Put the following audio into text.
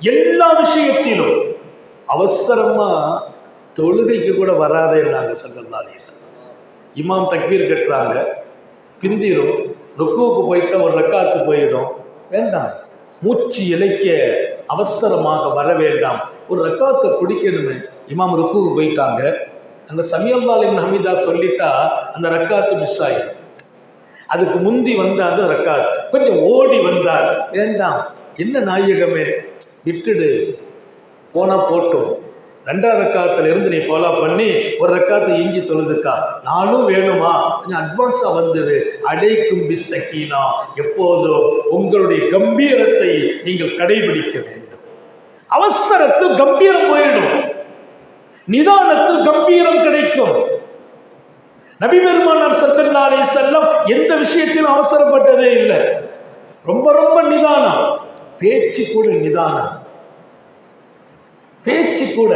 எல்லா விஷயத்திலும் அவசரமா தொழுகைக்கு கூட வராதேன்னாங்க சல்லல்லா அலிசன் இமாம் தக்பீர் கட்டுறாங்க பிந்திரும் ருக்குவுக்கு போயிட்டா ஒரு ரக்காத்து போயிடும் வேண்டாம். மூச்சு இழைக்க அவசரமாக வர வேண்டாம். ஒரு ரக்காத்தை பிடிக்கணுமே. இமாம் ருக்குவுக்கு போயிட்டாங்க. அந்த சமியல்லாலின் ஹமீதா சொல்லிட்டா அந்த ரக்காத்து மிஸ் ஆயிடும். அதுக்கு முந்தி வந்த அந்த ரக்காத். கொஞ்சம் ஓடி வந்தார். வேண்டாம். என்ன நாயகமே? விட்டுடு. போனால் போட்டோம். ரெண்டாவது ரக்காத்துல இருந்து நீ ஃபாலோ பண்ணி ஒரு ரக்காத்தை இஞ்சி தொழுதுக்கா. நானும் வேணுமா? கொஞ்சம் அட்வான்ஸாக வந்துடு. அழைக்கும் பிசக்கீனா. எப்போதும் உங்களுடைய கம்பீரத்தை நீங்கள் கடைபிடிக்க வேண்டும். அவசரத்தில் கம்பீரம் போயிடும். நிதானத்தில் கம்பீரம் கிடைக்கும். நபி பெருமானார் சல்லல்லா செல்லம் எந்த விஷயத்திலும் அவசரப்பட்டதே இல்லை. ரொம்ப ரொம்ப நிதானம். பேச்சு கூட நிதானம். பேச்சு கூட